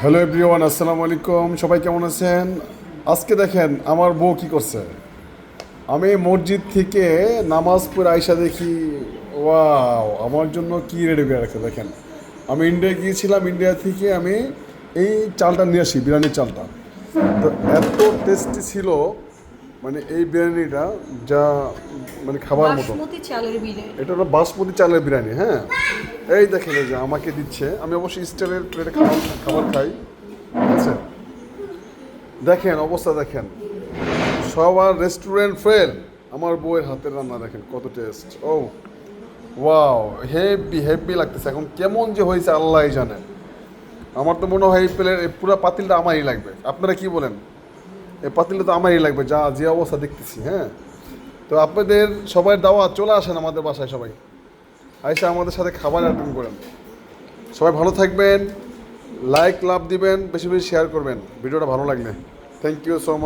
Hello everyone আসসালামু আলাইকুম সবাই কেমন আছেন? আজকে দেখেন আমার বউ কি করছে? আমি মসজিদ থেকে নামাজ পড়ে আইসা দেখি ওয়াও আমার জন্য কি রেডি করে রাখছে দেখেন। আমি ইন্ডিয়া গিয়েছিলাম ইন্ডিয়া থেকে আমি এই চালটা নিয়ে আসি বিরিয়ানির চালটা। তো এত টেস্টি ছিল মানে এই বিরিয়ানিটা যা মানে খাবার মতো। এটা হলো বাসমতি চালের বিরিয়ানি হ্যাঁ। এই দেখেন এই যে, আমাকে দিচ্ছে। আমি অবশ্যই স্টাইলের প্লেটে খাবার খাবার খাই। ঠিক আছে দেখেন, অবস্থা দেখেন। সবার রেস্টুরেন্ট ফেল আমার বউয়ের হাতের রান্না দেখেন, কত টেস্ট ও ওয়াও হেভি হেভি লাগতেছে। এখন কেমন যে হয়েছে আল্লাহই জানে। আমার তো মনে হয় এই প্লেট পুরো পাতিলটা আমারই লাগবে। আপনারা কি বলেন? এই পাতিলটা তো আমারই লাগবে, যা, যে অবস্থা দেখতেছি হ্যাঁ? তো আপনাদের সবাই দাওয়া চলে আসেন আমাদের বাসায় সবাই। আইসা আমাদের সাথে খাবার অ্যাটেন্ড করেন। সবাই ভালো থাকবেন লাইক লাভ দিবেন, বেশি বেশি শেয়ার করবেন। ভিডিওটা ভালো লাগলে। Thank you so much